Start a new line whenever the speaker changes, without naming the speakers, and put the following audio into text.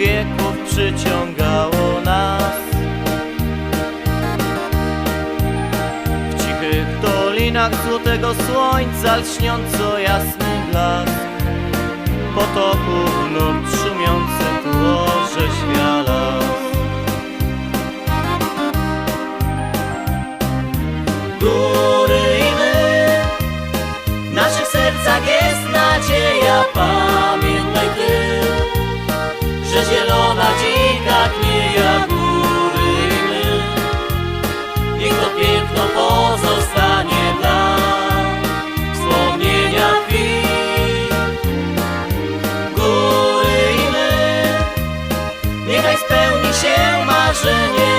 wieków przyciągało nas. W cichych dolinach złotego słońca lśniąco jasny blask potoków nurt szumiący tu orzeźwiała. Góry i my, w naszych sercach jest nadzieja, ty, że zielona dzika tnie jak góry my. Niech to piękno pozostanie dla wspomnienia chwil. Góry my, niechaj spełni się marzenie.